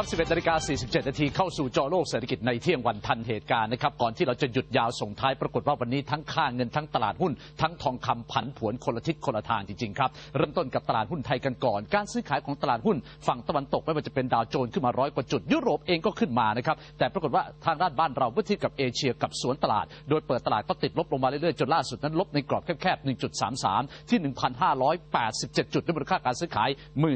ครับ 11นาฬิกา47 นาทีเข้าสู่จอโลกเศรษฐกิจในเที่ยงวันทันเหตุการณ์นะครับ ก่อนที่เราจะหยุดยาวส่งท้ายปรากฏว่าวันนี้ทั้งค่าเงินทั้งตลาดหุ้น ทั้งทองคำผันผวนคนละทิศคนละทางจริงๆครับ เริ่มต้นกับตลาดหุ้นไทยกันก่อน การซื้อขายของตลาดหุ้นฝั่งตะวันตกไม่ว่าจะเป็นดาวโจนส์ขึ้นมาร้อยกว่าจุด ยุโรปเองก็ขึ้นมานะครับ แต่ปรากฏว่าทางด้านบ้านเราเมื่อเทียบกับเอเชียกับสวนตลาด โดยเปิดตลาดก็ติดลบลงมาเรื่อยๆจนล่าสุดนั้นลบในกรอบแคบๆ 1.33 ที่ 1,587 จุดด้วยมูลค่าการซื้อขาย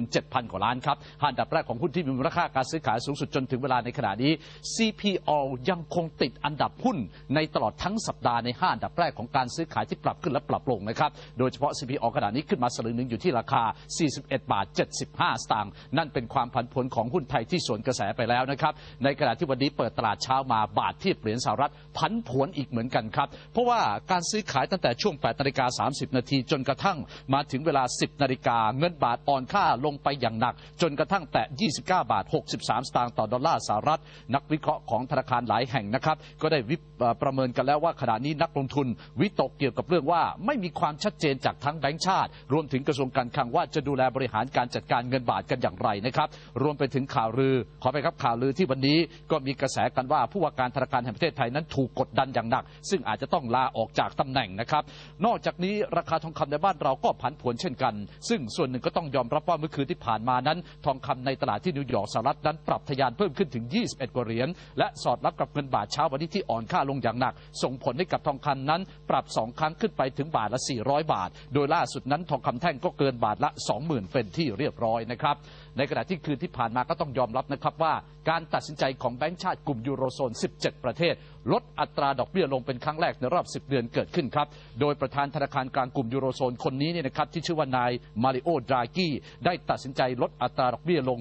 17,000 กว่าล้านครับห้าอันดับแรกของหุ้นที่มีมูลค่าการซื้อขายสูงสุดจนถึงเวลาในขณะนี้ CPO ยังคงติดอันดับหุ้นในตลอดทั้งสัปดาห์ใน 5 อันดับแรกของการซื้อขายที่ปรับขึ้นและปรับลงนะครับ โดยเฉพาะ CPO ขณะนี้ขึ้นมาสลึงหนึ่งอยู่ที่ราคา 41 บาท 75 สตางค์ นั่นเป็นความผันผวนของหุ้นไทยที่สวนกระแสไปแล้วนะครับ ในขณะที่วันนี้เปิดตลาดเช้ามาบาทเทียบเหรียญสหรัฐผันผวนอีกเหมือนกันครับ เพราะว่าการซื้อขายตั้งแต่ช่วง8นาฬิกา30 นาทีจนกระทั่งมาถึงเวลา 10นาฬิกาเงินบาทอ่อนค่าลงไปอย่างหนัก จนกระทั่งแตะ29 บาท63สตางค์ต่อดอลลาร์สหรัฐ นักวิเคราะห์ของธนาคารหลายแห่งนะครับ ก็ได้วิประเมินกันแล้วว่าขณะนี้นักลงทุนวิตกเกี่ยวกับเรื่องว่าไม่มีความชัดเจนจากทั้งแบงก์ชาติ รวมถึงกระทรวงการคลังว่าจะดูแลบริหารการจัดการเงินบาทกันอย่างไรนะครับ รวมไปถึงข่าวลือ ขอไปครับข่าวลือที่วันนี้ก็มีกระแสกันว่าผู้ว่าการธนาคารแห่งประเทศไทยนั้นถูกกดดันอย่างหนัก ซึ่งอาจจะต้องลาออกจากตำแหน่งนะครับ นอกจากนี้ราคาทองคำในบ้านเราก็ผันผวนเช่นกัน ซึ่งส่วนหนึ่งก็ต้องยอมรับว่าเมื่อคืนที่ผ่านมานั้น ทองคำในตลาดที่นิวยอร์กสหรัฐนั้นปรับทะยานเพิ่มขึ้นถึง 21 กว่าเหรียญ และสอดรับกับเงินบาทเช้าวันนี้ที่อ่อนค่าลงอย่างหนัก ส่งผลให้กับทองคำนั้น ปรับ 2 ครั้งขึ้นไปถึงบาทละ 400 บาท โดยล่าสุดนั้นทองคำแท่งก็เกินบาทละ 20,000 เฟนที่เรียบร้อยนะครับ ในขณะที่คืนที่ผ่านมาก็ต้องยอมรับนะครับว่าการตัดสินใจของแบงก์ชาติกลุ่มยูโรโซน 17 ประเทศ ลดอัตราดอกเบี้ยลงเป็นครั้งแรกในรอบ 10 เดือนเกิดขึ้นครับ โดยประธานธนาคารกลางกลุ่มยูโรโซนคนนี้เนี่ยนะครับที่ชื่อว่านายมาริโอดรากี้ได้ตัดสินใจลดอัตราดอกเบี้ยลง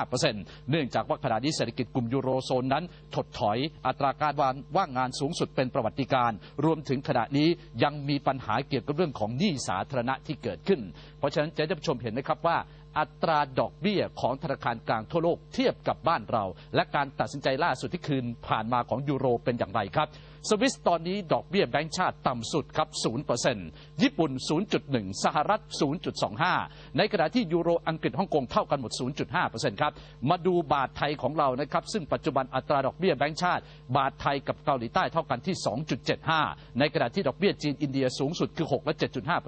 0.25%เนื่องจากว่าขณะนี้เศรษฐกิจกลุ่มยูโรโซนนั้นถดถอยอัตราการว่างงานสูงสุดเป็นประวัติการณ์รวมถึงขณะนี้ยังมีปัญหาเกี่ยวกับเรื่องของหนี้สาธารณะที่เกิดขึ้น เพราะฉะนั้นจะได้ชมเห็นนะครับว่า อัตราดอกเบี้ยของธนาคารกลางทั่วโลกเทียบกับบ้านเรา และการตัดสินใจล่าสุดที่คืนผ่านมาของยูโรเป็นอย่างไรครับ สวิสตอนนี้ดอกเบี้ยแบงก์ชาติต่ำสุดครับ 0%ญี่ปุ่น 0.1 สหรัฐ 0.25 ในขณะที่ยูโรอังกฤษฮ่องกงเท่ากันหมด 0.5%ครับ มาดูบาทไทยของเรานะครับ ซึ่งปัจจุบันอัตราดอกเบี้ยแบงก์ชาติ บาทไทยกับเกาหลีใต้เท่ากันที่ 2.75 ในขณะที่ดอกเบี้ยจีนอินเดียสูงสุดคือ 6 และ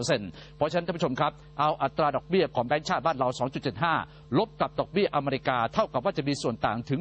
7.5%เพราะฉะนั้นท่านผู้ชมครับ เอาอัตราดอกเบี้ยของแบงก์ชาติบ้านเรา 2.75 ลบกับดอกเบี้ยอเมริกาเท่ากับว่าจะมีส่วนต่างถึง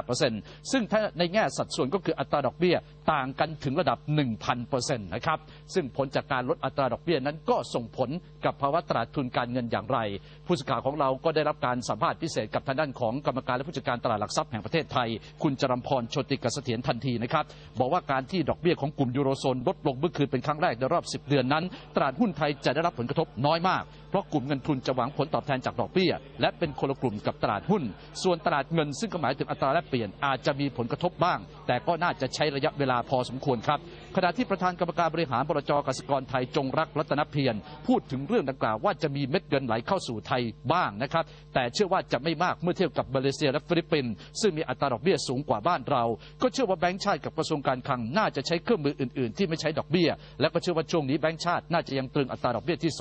2.5%ซึ่งถ้าในแง่สัดส่วนก็คืออัตราดอกเบี้ยต่างางกันถึงระดับ 1,000%นะครับ ซึ่งผลจากการลดอัตราดอกเบี้ยนั้นก็ส่งผลกับภาวะตลาดทุนการเงินอย่างไร ผู้สื่อข่าวของเราก็ได้รับการสัมภาษณ์พิเศษกับทางด้านของกรรมการและผู้จัดการตลาดหลักทรัพย์แห่งประเทศไทย คุณจรัมพรชติกเสถียรทันทีนะครับ บอกว่าการที่ดอกเบี้ยของกลุ่มยูโรโซนลดลงเมื่อคืนเป็นครั้งแรกในรอบ 10 เดือนนั้น ตลาดหุ้นไทยจะได้รับผลกระทบน้อยมากเพราะกลุ่มเงินทุนจะหวังผลตอบแทนจากดอกเบี้ย และเป็นคนละกลุ่มกับตลาดหุ้น ส่วนตลาดเงินซึ่งก็หมายถึงอัตราแลกเปลี่ยนอาจจะมีผลกระทบบ้าง แต่ก็น่าจะใช้ระยะเวลาพอสมควรครับขณะที่ประธานกรรมการบริหารบรจกสิกรไทยจงรักรัตนเพียรพูดถึงเรื่องดังกล่าวว่าจะมีเม็ดเงินไหลเข้าสู่ไทยบ้างนะครับ แต่เชื่อว่าจะไม่มากเมื่อเทียบกับมาเลเซียและฟิลิปปินส์ซึ่งมีอัตราดอกเบี้ยสูงกว่าบ้านเรา ก็เชื่อว่าแบงก์ชาติกับกระทรวงการคลังน่าจะใช้เครื่องมืออื่น ๆ ที่ไม่ใช้ดอกเบี้ย และก็เชื่อว่าช่วงนี้แบงก์ชาติน่าจะยังตรึงอัตราดอกเบี้ยที่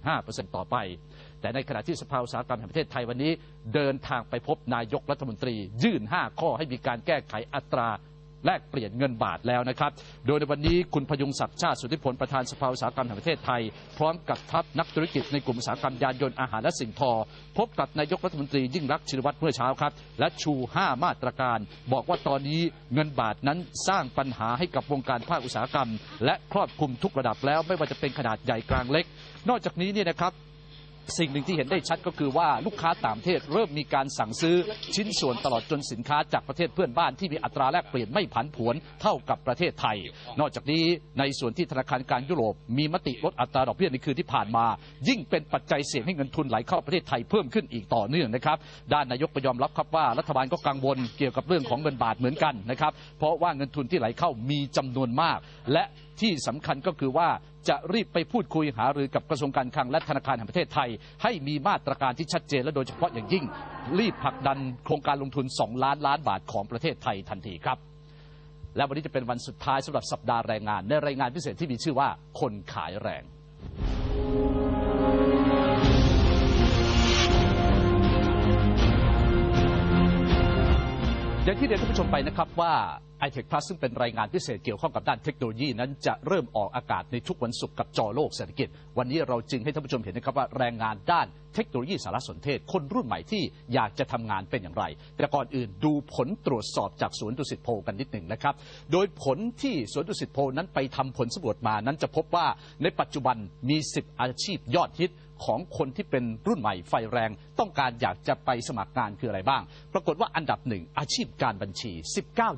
2.75%ต่อไปแต่ในขณะที่สภาอุตสาหกรรมแห่งประเทศไทยวันนี้ เดินทางไปพบนายกรัฐมนตรี ยื่น 5 ข้อให้มีการแก้ไขอัตรา แลกเปลี่ยนเงินบาทแล้วนะครับ โดยในวันนี้คุณพยุงศักดิ์ชาติสุทธิพลประธานสภาอุตสาหกรรมแห่งประเทศไทย พร้อมกับทัพนักธุรกิจในกลุ่มอุตสาหกรรมยานยนต์อาหารและสิ่งทอ พบกับนายกรัฐมนตรียิ่งรักชินวัตรเมื่อเช้าครับ และชู 5 มาตรการ บอกว่าตอนนี้เงินบาทนั้นสร้างปัญหาให้กับวงการภาคอุตสาหกรรม และครอบคลุมทุกระดับแล้วไม่ว่าจะเป็นขนาดใหญ่กลางเล็ก นอกจากนี้เนี่ยนะครับ สิ่งหนึ่งที่เห็นได้ชัดก็คือว่าลูกค้าต่างประเทศเริ่มมีการสั่งซื้อชิ้นส่วนตลอดจนสินค้าจากประเทศเพื่อนบ้านที่มีอัตราแลกเปลี่ยนไม่ผันผวนเท่ากับประเทศไทย นอกจากนี้ในส่วนที่ธนาคารกลางยุโรป มีมติลดอัตราดอกเบี้ยในคืนที่ผ่านมา ยิ่งเป็นปัจจัยเสี่ยงให้เงินทุนไหลเข้าประเทศไทยเพิ่มขึ้นอีกต่อเนื่องนะครับด้านนายกก็ยอมรับครับว่ารัฐบาลก็กังวลเกี่ยวกับเรื่องของเงินบาทเหมือนกันนะครับเพราะว่าเงินทุนที่ไหลเข้ามีจำนวนมาก และที่สำคัญก็คือว่า จะรีบไปพูดคุยหารือกับกระทรวงการคลังและธนาคารแห่งประเทศไทย ให้มีมาตรการที่ชัดเจนและโดยเฉพาะอย่างยิ่ง รีบผลักดันโครงการลงทุน 2 ล้านล้านบาทของประเทศไทยทันทีครับ และวันนี้จะเป็นวันสุดท้ายสำหรับสัปดาห์แรงงาน ในรายงานพิเศษที่มีชื่อว่าคนขายแรงอย่างที่เรียนท่านผู้ชมไปนะครับว่า i t e c h Plus ซึ่งเป็นรายงานพิเศษเกี่ยวข้องกับด้านเทคโนโลยีนั้นจะเริ่มออกอากาศในทุกวันศุกร์กับจอโลกเศรษฐกิจ วันนี้เราจึงให้ท่านผู้ชมเห็นนะครับว่าแรงงานด้านเทคโนโลยีสารสนเทศ คนรุ่นใหม่ที่อยากจะทำงานเป็นอย่างไร แต่ก่อนอื่นดูผลตรวจสอบจากสวนดุสิตโพกันนิดหนึ่งนะครับ โดยผลที่สวนดุสิตโพนั้นไปทำผลสำรวจมานั้นจะพบว่าในปัจจุบันมี 10 อาชีพยอดฮิต ของคนที่เป็นรุ่นใหม่ไฟแรง ต้องการอยากจะไปสมัครงานคืออะไรบ้าง ปรากฏว่าอันดับหนึ่งอาชีพการบัญชี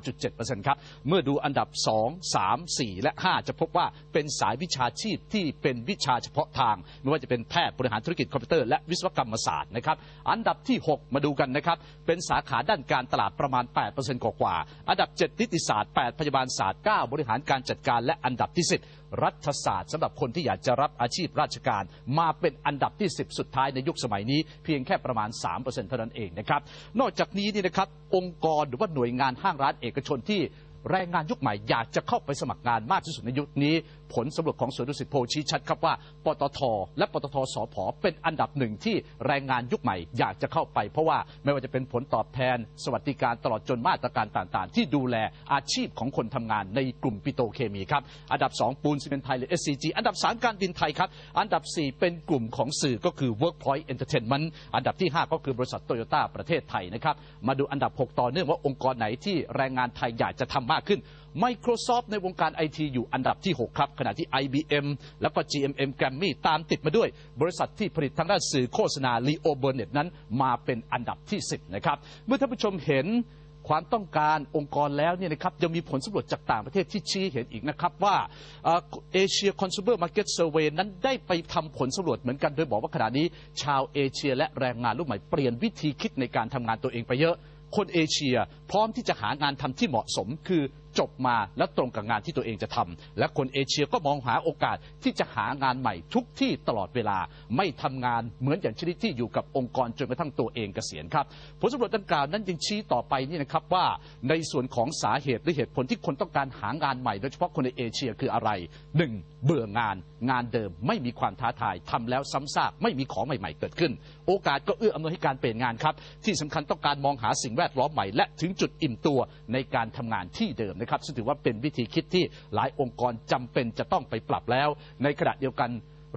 19.7%ครับ เมื่อดูอันดับ 2 3 4 และ 5 จะพบว่าเป็นสายวิชาชีพที่เป็นวิชาเฉพาะทาง ไม่ว่าจะเป็นแพทย์บริหารธุรกิจคอมพิวเตอร์และวิศวกรรมศาสตร์นะครับอันดับที่ 6 มาดูกันนะครับเป็นสาขาด้านการตลาดประมาณ 8%กว่าๆอันดับ 7 นิติศาสตร์ 8 พยาบาลศาสตร์ 9 บริหารการจัดการและอันดับที่ 10 รัฐศาสตร์สำหรับคนที่อยากจะรับอาชีพราชการ มาเป็นอันดับที่ 10 สุดท้ายในยุคสมัยนี้ เพียงแค่ประมาณ 3%เท่านั้นเองนะครับ นอกจากนี้นี่นะครับองค์กรหรือว่าหน่วยงานห้างร้านเอกชนที่แรงงานยุคใหม่อยากจะเข้าไปสมัครงานมากที่สุดในยุคนี้ ผลสำรวจของสวนดุสิตโพชี้ชัดครับว่าปตท และปตทสพเป็นอันดับหนึ่งที่แรงงานยุคใหม่ อยากจะเข้าไป เพราะว่าไม่ว่าจะเป็นผลตอบแทน สวัสดิการตลอดจนมาตรการต่างๆ ที่ดูแลอาชีพของคนทำงานในกลุ่มปิโตรเคมีครับอันดับ 2 ปูนซีเมนต์ไทยหรือ SCG อันดับ 3 การบินไทยครับอันดับ 4 เป็นกลุ่มของสื่อก็คือ Workpoint Entertainment อันดับที่ 5 ก็คือบริษัทโตโยต้าประเทศไทยนะครับมาดูอันดับ 6 ต่อเนื่องว่าองค์กรไหนที่แรงงานไทยอยากจะทำมากขึ้น Microsoft ในวงการไอทีอยู่อันดับที่ 6 ครับ ขณะที่ IBM แล้วก็ GMM Grammy ตามติดมาด้วย บริษัทที่ผลิตทางด้านสื่อโฆษณา Leo Burnett นั้นมาเป็นอันดับที่ 10 นะครับ เมื่อท่านผู้ชมเห็นความต้องการองค์กรแล้วเนี่ยนะครับยังมีผลสำรวจจากต่างประเทศที่ชี้เห็นอีกนะครับว่าเอเชียคอน sumer market survey นั้นได้ไปทำผลสำรวจเหมือนกัน โดยบอกว่าขณะนี้ ชาวเอเชียและแรงงานรุ่นใหม่เปลี่ยนวิธีคิดในการทำงานตัวเองไปเยอะ คนเอเชียพร้อมที่จะหางานทำที่เหมาะสมคือ จบมาแล้วตรงกับงานที่ตัวเองจะทำและคนเอเชียก็มองหาโอกาสที่จะหางานใหม่ทุกที่ตลอดเวลา ไม่ทำงานเหมือนอย่างชนิดที่อยู่กับองค์กรจนกระทั่งตัวเองเกษียณครับผลสำรวจดังกล่าวนั้นยังชี้ต่อไปนี่นะครับว่าในส่วนของสาเหตุหรือเหตุผลที่คนต้องการหางานใหม่โดยเฉพาะคนในเอเชียคืออะไรหนึ่งเบื่องานงานเดิมไม่มีความท้าทายทำแล้วซ้ำซากไม่มีของใหม่ ๆ เกิดขึ้น โอกาสก็เอื้ออำนวยให้การเปลี่ยนงานครับที่สำคัญต้องการมองหาสิ่งแวดล้อมใหม่และถึงจุดอิ่มตัวในการทำงานที่เดิมนะครับซึ่งถือว่าเป็นวิธีคิดที่หลายองค์กรจำเป็นจะต้องไปปรับแล้ว ในขณะเดียวกัน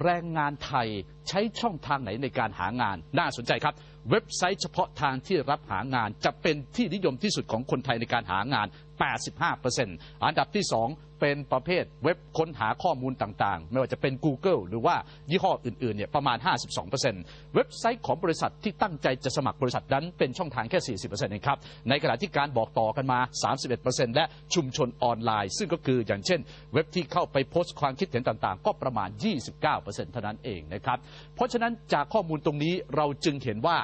แรงงานไทยใช้ช่องทางไหนในการหางาน น่าสนใจครับ เว็บไซต์เฉพาะทางที่รับหางาน จะเป็นที่นิยมที่สุดของคนไทยในการหางาน 85%อันดับที่ 2 เป็นประเภทเว็บค้นหาข้อมูลต่างๆ ไม่ว่าจะเป็น Google หรือว่ายี่ห้ออื่นๆเนี่ยประมาณ 52%เว็บไซต์ของบริษัทที่ตั้งใจจะสมัครบริษัทนั้นเป็นช่องทางแค่ 40%เองครับ ในขณะที่การบอกต่อกันมา 31%และชุมชนออนไลน์ ซึ่งก็คืออย่างเช่น เว็บที่เข้าไปโพสต์ความคิดเห็นต่างๆ ก็ประมาณ 29%เท่านั้นเองนะครับ เพราะฉะนั้นจากข้อมูลตรงนี้เราจึงเห็นว่า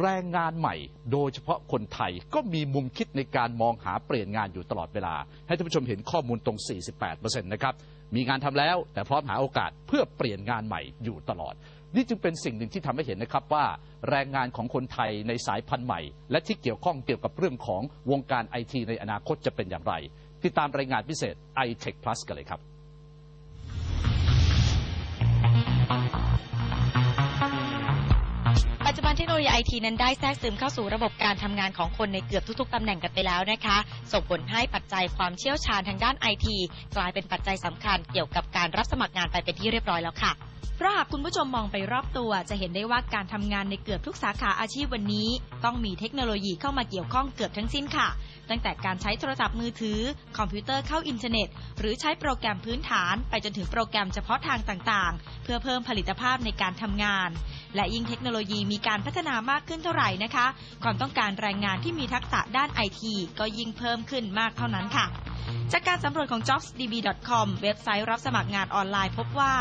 แรงงานใหม่ โดยเฉพาะคนไทยก็มีมุมคิดในการมองหาเปลี่ยนงานอยู่ตลอดเวลา ให้ท่านผู้ชมเห็นข้อมูลตรง 48%นะครับ มีงานทำแล้วแต่พร้อมหาโอกาสเพื่อเปลี่ยนงานใหม่อยู่ตลอด นี่จึงเป็นสิ่งหนึ่งที่ทำให้เห็นนะครับว่า แรงงานของคนไทยในสายพันธุ์ใหม่ และที่เกี่ยวข้องเกี่ยวกับเรื่องของวงการไอทีในอนาคตจะเป็นอย่างไร ติดตามรายงานพิเศษ iTech Plus กันเลยครับ ปัจจุบันเทคโนโลยีไอทีนั้นได้แทรกซึมเข้าสู่ระบบการทำงานของคนในเกือบทุกๆตำแหน่งกันไปแล้วนะคะ ส่งผลให้ปัจจัยความเชี่ยวชาญทางด้านไอทีกลายเป็นปัจจัยสำคัญเกี่ยวกับการรับสมัครงานไปเป็นที่เรียบร้อยแล้วค่ะเพราะหากคุณผู้ชมมองไปรอบตัวจะเห็นได้ว่าการทำงานในเกือบทุกสาขาอาชีพวันนี้ ต้องมีเทคโนโลยีเข้ามาเกี่ยวข้องเกือบทั้งสิ้นค่ะ ตั้งแต่การใช้โทรศัพท์มือถือ คอมพิวเตอร์เข้าอินเทอร์เน็ต หรือใช้โปรแกรมพื้นฐาน ไปจนถึงโปรแกรมเฉพาะทางต่างๆ เพื่อเพิ่มผลิตภาพในการทำงาน และยิ่งเทคโนโลยีมีการพัฒนามากขึ้นเท่าไหร่นะคะ ความต้องการแรงงานที่มีทักษะด้านไอทีก็ยิ่งเพิ่มขึ้นมากเท่านั้นค่ะ จากการสำรวจของ jobsdb.com เว็บไซต์รับสมัครงานออนไลน์พบว่า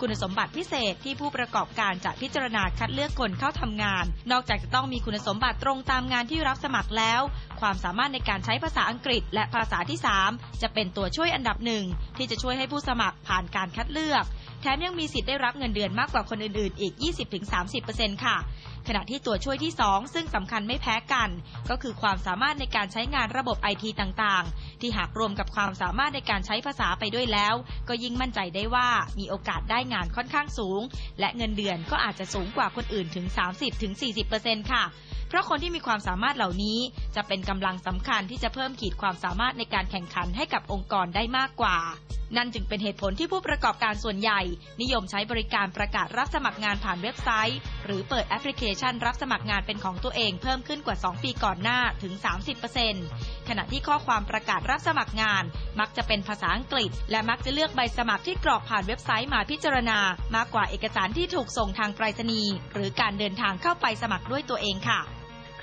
คุณสมบัติพิเศษที่ผู้ประกอบการจะพิจารณาคัดเลือกคนเข้าทำงาน นอกจากจะต้องมีคุณสมบัติตรงตามงานที่รับสมัครแล้ว ความสามารถในการใช้ภาษาอังกฤษ และภาษาที่ 3 จะเป็นตัวช่วยอันดับหนึ่งที่จะช่วยให้ผู้สมัครผ่านการคัดเลือก แถมยังมีสิทธิ์ได้รับเงินเดือนมากกว่าคนอื่นๆ อีก 20-30%ค่ะขณะที่ตัวช่วยที่ 2 ซึ่งสำคัญไม่แพ้กัน ก็คือความสามารถในการใช้งานระบบไอทีต่างๆ ที่หากรวมกับความสามารถในการใช้ภาษาไปด้วยแล้ว ก็ยิ่งมั่นใจได้ว่ามีโอกาสได้งานค่อนข้างสูง และเงินเดือนก็อาจจะสูงกว่าคนอื่นถึง 30-40%ค่ะ เพราะคนที่มีความสามารถเหล่านี้ จะเป็นกำลังสำคัญที่จะเพิ่มขีดความสามารถในการแข่งขันให้กับองค์กรได้มากกว่า นั่นจึงเป็นเหตุผลที่ผู้ประกอบการส่วนใหญ่ นิยมใช้บริการประกาศรับสมัครงานผ่านเว็บไซต์ หรือเปิดแอปพลิเคชันรับสมัครงานเป็นของตัวเองเพิ่มขึ้นกว่า 2 ปีก่อนหน้าถึง 30%ขณะที่ข้อความประกาศรับสมัครงาน มักจะเป็นภาษาอังกฤษ และมักจะเลือกใบสมัครที่กรอกผ่านเว็บไซต์มาพิจารณา มากกว่าเอกสารที่ถูกส่งทางไปรษณีย์หรือการเดินทางเข้าไปสมัครด้วยตัวเองค่ะ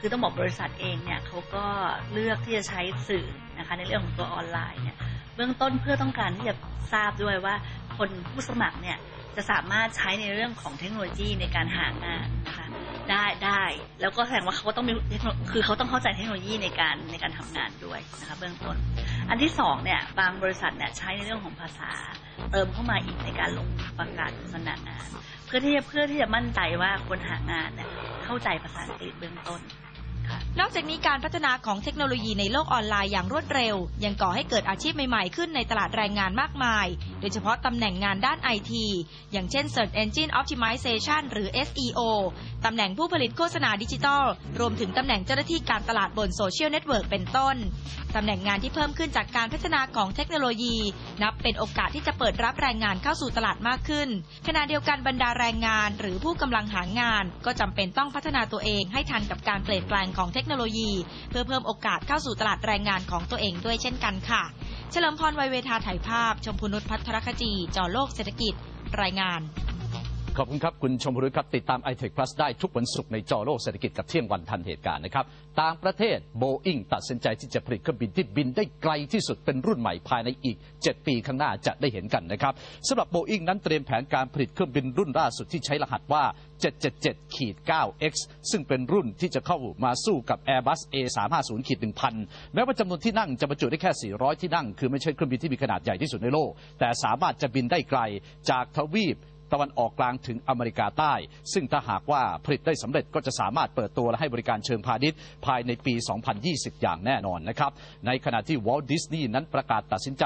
คือต้องบอกบริษัทเองเนี่ยเขาก็เลือกที่จะใช้สื่อนะคะในเรื่องของตัวออนไลน์เนี่ยเบื้องต้นเพื่อต้องการที่จะทราบด้วยว่าคนผู้สมัครเนี่ยจะสามารถใช้ในเรื่องของเทคโนโลยีในการหางานนะคะได้ได้แล้วก็แสดงว่าเขาต้องมีคือเขาต้องเข้าใจเทคโนโลยีในการในการทำงานด้วยนะคะเบื้องต้น อันที่สองเนี่ยบางบริษัทเนี่ยใช้ในเรื่องของภาษาเติมเข้ามาอีกในการลงประกาศสมัครงาน เพื่อที่จะเพื่อที่จะมั่นใจว่าคนหางานเนี่ยเข้าใจภาษาอังกฤษเบื้องต้น นอกจากนี้การพัฒนาของเทคโนโลยีในโลกออนไลน์อย่างรวดเร็ว ยังก่อให้เกิดอาชีพใหม่ๆ ขึ้นในตลาดแรงงานมากมาย โดยเฉพาะตำแหน่งงานด้านไอทีอย่างเช่น Search Engine Optimization หรือ SEO ตำแหน่งผู้ผลิตโฆษณาดิจิทัล รวมถึงตำแหน่งเจ้าหน้าที่การตลาดบนโซเชียลเน็ตเวิร์กเป็นต้น ตำแหน่งงานที่เพิ่มขึ้นจากการพัฒนาของเทคโนโลยี นับเป็นโอกาสที่จะเปิดรับแรงงานเข้าสู่ตลาดมากขึ้น ขณะเดียวกันบรรดาแรงงาน หรือผู้กำลังหางาน ก็จำเป็นต้องพัฒนาตัวเองให้ทันกับการเปลี่ยนแปลงของเทคโนโลยี เพื่อเพิ่มโอกาสเข้าสู่ตลาดแรงงานของตัวเองด้วยเช่นกันค่ะ เฉลิมพรไวยเวทาถ่ายภาพ ชมพูนุชพัทรคจี จอโลกเศรษฐกิจ รายงาน ขอบคุณครับ คุณชมพูครับ ติดตาม i t e c h Plus ได้ทุกวันศุกร์ในจอโลกเศรษฐกิจกับเที่ยงวันทันเหตุการณ์นะครับ ต่างประเทศโบอิงตัดสินใจที่จะผลิตเครื่องบินที่บินได้ไกลที่สุดเป็นรุ่นใหม่ภายในอีก 7 ปีข้างหน้าจะได้เห็นกันนะครับสำหรับโบอิงนั้นเตรียมแผนการผลิตเครื่องบินรุ่นล่าสุดที่ใช้รหัสว่า 777ขีด 9X ซึ่งเป็นรุ่นที่จะเข้ามาสู้กับ Airbus A350 ขีด1000 แม้ว่าจำนวนที่นั่งจะบรรจุได้แค่ 400 ที่นั่ง คือไม่ใช่เครื่องบินที่มีขนาดใหญ่ที่สุดในโลก แต่สามารถจะบินได้ไกลจากทวีป ตะวันออกกลางถึงอเมริกาใต้ ซึ่งถ้าหากว่าผลิตได้สำเร็จก็จะสามารถเปิดตัวและให้บริการเชิงพาณิชย์ ภายในปี 2020 อย่างแน่นอนนะครับในขณะที่วอลดิสนีย์นั้นประกาศตัดสินใจ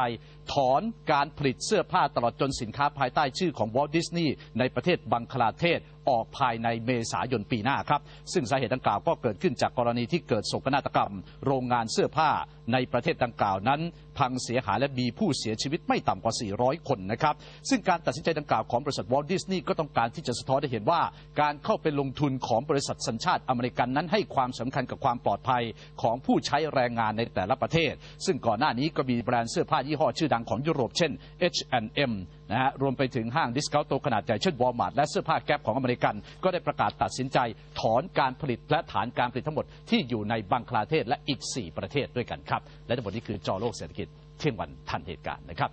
ถอนการผลิตเสื้อผ้าตลอดจนสินค้าภายใต้ชื่อของวอลดิสนีย์ในประเทศบังคลาเทศออกภายในเมษายนปีหน้าครับ ซึ่งสาเหตุดังกล่าวก็เกิดขึ้นจากกรณีที่เกิดโศกนาฏกรรม โรงงานเสื้อผ้า ในประเทศดังกล่าวนั้น พังเสียหายและมีผู้เสียชีวิตไม่ต่ำกว่า 400 คนนะครับ ซึ่งการตัดสินใจดังกล่าวของบริษัทวอลดิสนีย์ก็ต้องการที่จะสะท้อนให้เห็นว่า การเข้าไปลงทุนของบริษัทสัญชาติอเมริกันนั้นให้ความสำคัญกับความปลอดภัยของผู้ใช้แรงงานในแต่ละประเทศ ซึ่งก่อนหน้านี้ก็มีแบรนด์เสื้อผ้ายี่ห้อชื่อดังของยุโรปเช่น H&M นะฮะรวมไปถึงห้างดิสคาวโตขนาดใหญ่เช่นวอลมาร์ทและเสื้อผ้าแก๊ปของอเมริกัน ก็ได้ประกาศตัดสินใจถอนการผลิตและฐานการผลิตทั้งหมดที่อยู่ในบังคลาเทศและอีก 4 ประเทศด้วยกันครับและทั้งหมดนี้คือจอโลกเศรษฐกิจเที่ยงวันทันเหตุการณ์นะครับ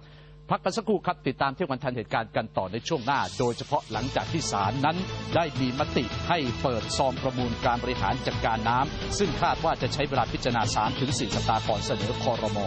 พักกันสักครู่ครับ ติดตามเที่ยงวันทันเหตุการณ์กันต่อในช่วงหน้า โดยเฉพาะหลังจากที่ศาลนั้น ได้มีมติให้เปิดซองประมูลการบริหารจัดการน้ำซึ่งคาดว่าจะใช้เวลาพิจารณา3ถึง4สัปดาห์ก่อนเสนอคอรมอ